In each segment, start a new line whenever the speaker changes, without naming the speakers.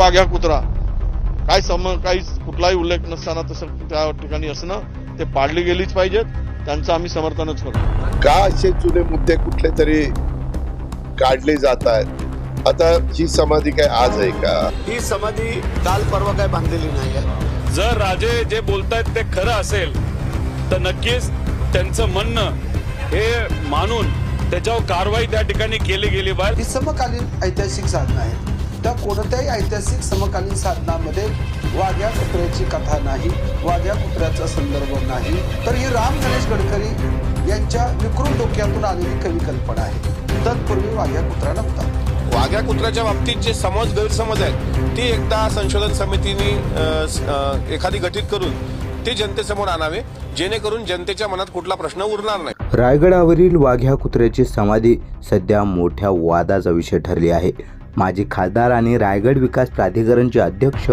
वाघ्या कुत्रा. काय सम काही कुठलाही उल्लेख नसताना तसं त्या ठिकाणी असणं ते पाडली गेलीच पाहिजेत. त्यांचं आम्ही समर्थनच करतो.
का असे जुने मुद्दे कुठले तरी काढले जात आहेत? आता ही समाधी काय आज आहे का?
ही समाधी काल परवा काय बांधलेली नाही आहे.
जर राजे जे बोलतायत ते खरं असेल तर नक्कीच त्यांचं म्हणणं हे मानून त्याच्यावर कारवाई त्या ठिकाणी केली गेली पाहिजे
ही समकालीन ऐतिहासिक साधनं आहेत. त्या कोणत्याही ऐतिहासिक समकालीन साधनामध्ये वाघ्या कुत्र्याची कथा नाही वाघ्या कुत्र्याचा संदर्भ नाही. तर ही राम गणेश गडकरी यांच्या विकृत डोक्यातून आलेली कवी कल्पना आहे. तत्पूर्वी वाघ्या कुत्रा नव्हता.
वाघ्या कुत्र्याच्या बाबतीत जे समज गैरसमज आहेत ती एकदा संशोधन समितीने एखादी गठीत करून ते जनतेसमोर आणावे जेणेकरून जनतेच्या मनात कुठला प्रश्न उरणार नाही.
रायगडावरील वाघ्या कुत्र्याची समाधी सध्या मोठ्या वादाचा विषय ठरली आहे. माजी खासदार आणि रायगड विकास प्राधिकरणचे अध्यक्ष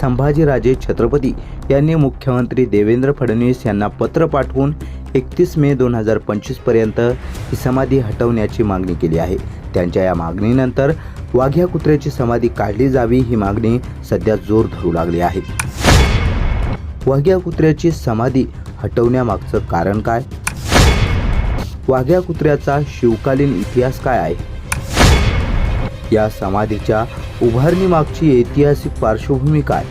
संभाजीराजे छत्रपती यांनी मुख्यमंत्री देवेंद्र फडणवीस यांना पत्र पाठवून एकतीस मे दोन हजार पंचवीसपर्यंत ही समाधी हटवण्याची मागणी केली आहे. त्यांच्या या मागणीनंतर वाघ्या कुत्र्याची समाधी काढली जावी ही मागणी सध्या जोर धरू लागली आहे. वाघ्या कुत्र्याची समाधी हटवण्यामागचं कारण काय? वाघ्या कुत्र्याचा शिवकालीन इतिहास काय आहे? या समाधीच्या उभारणीमागची ऐतिहासिक पार्श्वभूमी काय?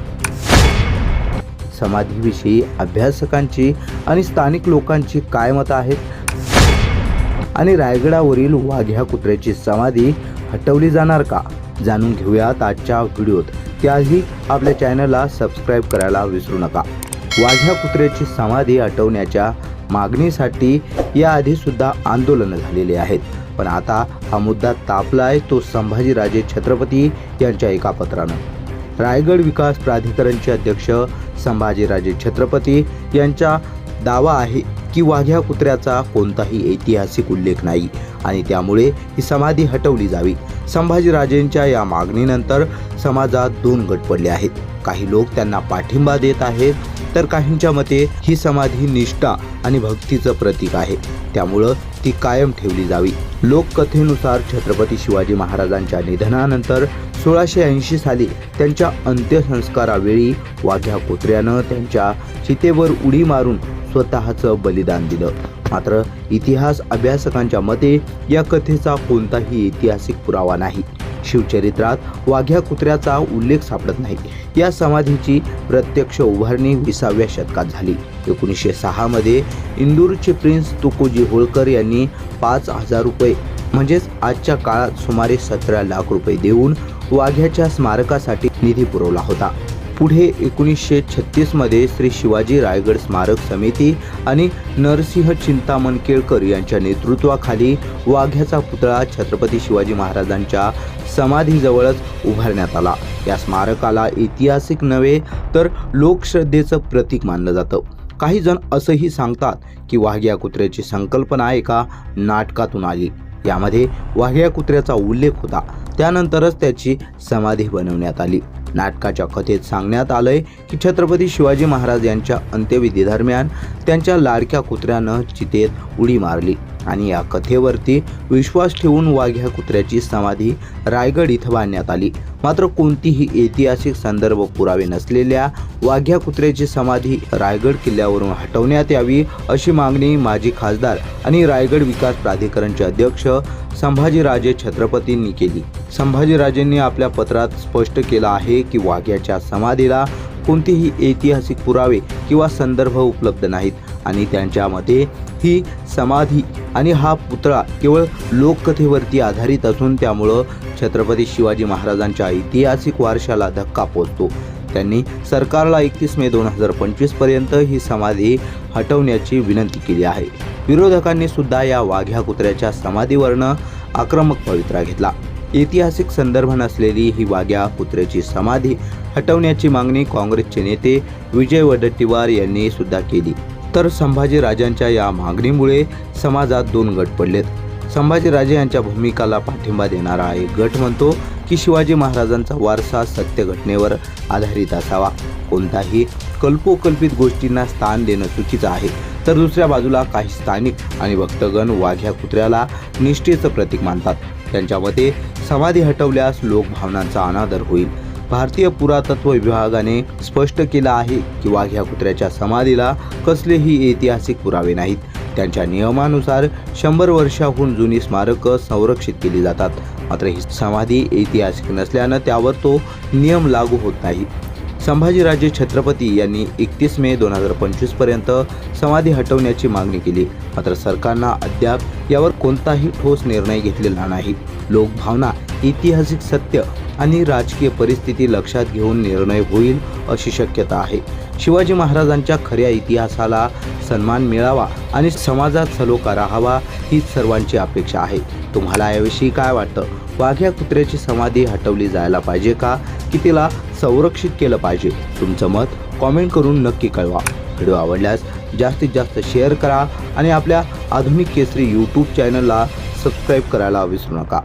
समाधीविषयी अभ्यासकांची आणि स्थानिक लोकांची काय मतं आहेत? आणि रायगडावरील वाघ्या कुत्र्याची समाधी हटवली जाणार का? जाणून घेऊयात आजच्या व्हिडिओत. त्याआधी आपल्या चॅनलला सबस्क्राईब करायला विसरू नका. वाघ्या कुत्र्याची समाधी हटवण्याच्या मागणीसाठी याआधीसुद्धा आंदोलनं झालेली आहेत. पण आता हा मुद्दा तापला आहे तो संभाजीराजे छत्रपती यांच्या एका पत्रानं. रायगड विकास प्राधिकरणचे अध्यक्ष संभाजीराजे छत्रपती यांचा दावा आहे की वाघ्या कुत्र्याचा कोणताही ऐतिहासिक उल्लेख नाही आणि त्यामुळे ही समाधी हटवली जावी. संभाजीराजेंच्या या मागणीनंतर समाजात दोन गट पडले आहेत. काही लोक त्यांना पाठिंबा देत आहेत तर काहींच्या मते ही समाधी निष्ठा आणि भक्तीचं प्रतीक आहे. त्यामुळं ती कायम ठेवली जावी. लोककथेनुसार छत्रपती शिवाजी महाराजांच्या निधनानंतर सोळाशे ऐंशी साली त्यांच्या अंत्यसंस्कारावेळी वाघ्या कुत्र्यानं त्यांच्या चितेवर उडी मारून स्वतःचं बलिदान दिलं. मात्र इतिहास अभ्यासकांच्या मते या कथेचा कोणताही ऐतिहासिक पुरावा नाही. शिवचरित्रात वाघ्या कुत्र्याचा उल्लेख सापडत नाही. या समाधीची प्रत्यक्ष उभारणी विसाव्या शतकात झाली. एकोणीसशे सहामध्ये इंदूरचे प्रिन्स तुकोजी होळकर यांनी पाच हजार रुपये म्हणजेच आजच्या काळात सुमारे सतरा लाख रुपये देऊन वाघ्याच्या स्मारकासाठी निधी पुरवला होता. पुढे एकोणीसशे छत्तीसमध्ये श्री शिवाजी रायगड स्मारक समिती आणि नरसिंह चिंतामण केळकर यांच्या नेतृत्वाखाली वाघ्याचा पुतळा छत्रपती शिवाजी महाराजांच्या समाधीजवळच उभारण्यात आला. या स्मारकाला ऐतिहासिक नव्हे तर लोकश्रद्धेचं प्रतीक मानलं जातं. काही जण असंही सांगतात की वाघ्या कुत्र्याची संकल्पना एका नाटकातून आली. यामध्ये वाघ्या कुत्र्याचा उल्लेख होता. त्यानंतरच त्याची समाधी बनवण्यात आली. नाटकाच्या कथेत सांगण्यात आलंय की छत्रपती शिवाजी महाराज यांच्या अंत्यविधीदरम्यान त्यांच्या लाडक्या कुत्र्यानं चितेत उडी मारली आणि या कथेवरती विश्वास ठेवून वाघ्या कुत्र्याची समाधी रायगड इथं बांधण्यात आली. मात्र कोणतीही ऐतिहासिक संदर्भ पुरावे नसलेल्या वाघ्या कुत्र्याची समाधी रायगड किल्ल्यावरून हटवण्यात यावी अशी मागणी माजी खासदार आणि रायगड विकास प्राधिकरणचे अध्यक्ष संभाजीराजे छत्रपतींनी केली. संभाजीराजेंनी आपल्या पत्रात स्पष्ट केलं आहे की वाघ्याच्या समाधीला कोणतेही ऐतिहासिक पुरावे किंवा संदर्भ उपलब्ध नाहीत. आणि त्यांच्यामध्ये ही समाधी आणि हा पुतळा केवळ लोककथेवरती आधारित असून त्यामुळं छत्रपती शिवाजी महाराजांच्या ऐतिहासिक वारशाला धक्का पोचतो त्यांनी सरकारला एकतीस मे दोन हजार पंचवीसपर्यंत ही समाधी हटवण्याची विनंती केली आहे. विरोधकांनी सुद्धा या वाघ्या कुत्र्याच्या समाधीवरनं आक्रमक पवित्रा घेतला. ऐतिहासिक संदर्भ नसलेली ही वाघ्या कुत्र्याची समाधी हटवण्याची मागणी काँग्रेसचे नेते विजय वडट्टीवार यांनी सुद्धा केली. तर संभाजीराजांच्या या मागणीमुळे समाजात दोन गट पडलेत. संभाजीराजे यांच्या भूमिकाला पाठिंबा देणारा एक गट म्हणतो की शिवाजी महाराजांचा वारसा सत्य घटनेवर आधारित असावा. कोणताही कल्पोकल्पित गोष्टींना स्थान देणं चुकीचं आहे. तर दुसऱ्या बाजूला काही स्थानिक आणि भक्तगण वाघ्या कुत्र्याला निष्ठेचं प्रतीक मानतात. त्यांच्या मते समाधी हटवल्यास लोकभावनांचा अनादर होईल. भारतीय पुरातत्व विभागाने स्पष्ट केलं आहे की वाघ्या कुत्र्याच्या समाधीला कसलेही ऐतिहासिक पुरावे नाहीत. त्यांच्या नियमानुसार शंभर वर्षाहून जुनी स्मारकं संरक्षित केली जातात. मात्र ही समाधी ऐतिहासिक नसल्यानं त्यावर तो नियम लागू होत नाही. संभाजीराजे छत्रपती यांनी एकतीस मे दोन हजार पंचवीसपर्यंत समाधी हटवण्याची मागणी केली. मात्र सरकारनं अद्याप यावर कोणताही ठोस निर्णय घेतलेला नाही. लोकभावना ऐतिहासिक सत्य आणि राजकीय परिस्थिती लक्षात घेऊन निर्णय होईल अशी शक्यता आहे. शिवाजी महाराजांच्या खऱ्या इतिहासाला सन्मान मिळावा आणि समाजात सलोखा राहावा हीच सर्वांची अपेक्षा आहे. तुम्हाला याविषयी काय वाटतं? वाघ्या कुत्र्याची समाधी हटवली जायला पाहिजे का? की तिला संरक्षित केलं पाहिजे? तुमचं मत कॉमेंट करून नक्की कळवा. व्हिडिओ आवडल्यास जास्तीत जास्त शेअर करा आणि आपल्या आधुनिक केसरी यूट्यूब चॅनलला सबस्क्राईब करायला विसरू नका.